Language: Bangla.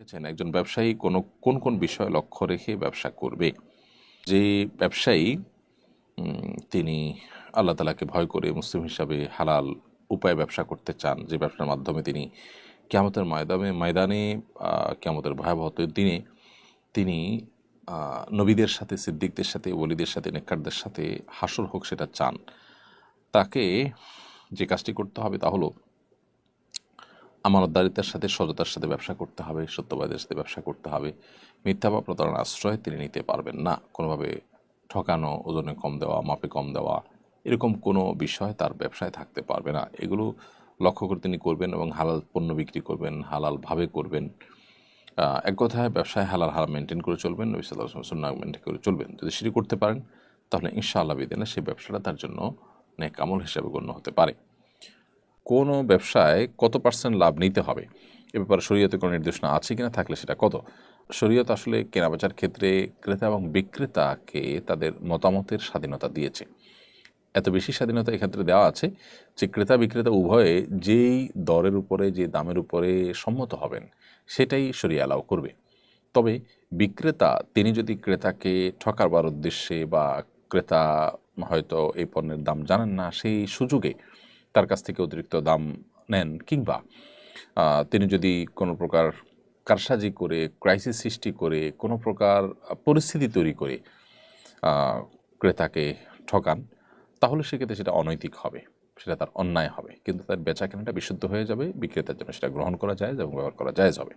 দেখেছেন একজন ব্যবসায়ী কোনো কোন কোন বিষয় লক্ষ্য রেখে ব্যবসা করবে? যে ব্যবসায়ী তিনি আল্লাহ তালাকে ভয় করে মুসলিম হিসাবে হালাল উপায়ে ব্যবসা করতে চান যে ব্যবসার মাধ্যমে তিনি কেয়ামতের ময়দানে ময়দানে আহ, কেয়ামতের ভয়াবহ দিনে তিনি নবীদের সাথে সিদ্দিকদের সাথে ওলিদের সাথে নেককারদের সাথে হাসর হোক সেটা চান। তাকে যে কাজটি করতে হবে তা হলো আমানতদারিতার সাথে, সততার সাথে ব্যবসা করতে হবে, সত্যবাদের সাথে ব্যবসা করতে হবে। মিথ্যা বা প্রতারণার আশ্রয় তিনি নিতে পারবেন না। কোনোভাবে ঠকানো, ওজনে কম দেওয়া, মাপে কম দেওয়া, এরকম কোনো বিষয় তার ব্যবসায় থাকতে পারবে না। এগুলো লক্ষ্য করে তিনি করবেন এবং হালাল পণ্য বিক্রি করবেন, হালালভাবে করবেন। এক কথায় ব্যবসায় হালাল হারাম মেনটেন করে চলবেন, নবী সুন্না মেনটেন করে চলবেন। যদি সেটি করতে পারেন, তাহলে ইনশাআল্লাহ বিদিনে সেই ব্যবসাটা তার জন্য নেক আমল হিসাবে গণ্য হতে পারে। কোনো ব্যবসায় কত পার্সেন্ট লাভ নিতে হবে? এ ব্যাপারে শরীয়তে কোনো নির্দেশনা আছে কিনা, থাকলে সেটা কত? শরীয়ত আসলে কেনাবেচার ক্ষেত্রে ক্রেতা এবং বিক্রেতাকে তাদের মতামতের স্বাধীনতা দিয়েছে। এত বেশি স্বাধীনতা এক্ষেত্রে দেওয়া আছে যে, ক্রেতা বিক্রেতা উভয়ে যেই দরের উপরে, যে দামের উপরে সম্মত হবেন, সেটাই সরিয়ে করবে। তবে বিক্রেতা, তিনি যদি ক্রেতাকে ঠকাবার উদ্দেশ্যে বা ক্রেতা হয়তো এই পণ্যের দাম জানেন না, সেই সুযোগে তার কাছ থেকে অতিরিক্ত দাম নেন কিংবা তিনি যদি কোনো প্রকার কারসাজি করে ক্রাইসিস সৃষ্টি করে, কোনো প্রকার পরিস্থিতি তৈরি করে ক্রেতাকে ঠকান, তাহলে সেক্ষেত্রে সেটা অনৈতিক হবে, সেটা তার অন্যায় হবে। কিন্তু তার বেচা কেনাটা বিশুদ্ধ হয়ে যাবে, বিক্রেতার জন্য সেটা গ্রহণ করা যায় এবং ব্যবহার করা যায় হবে।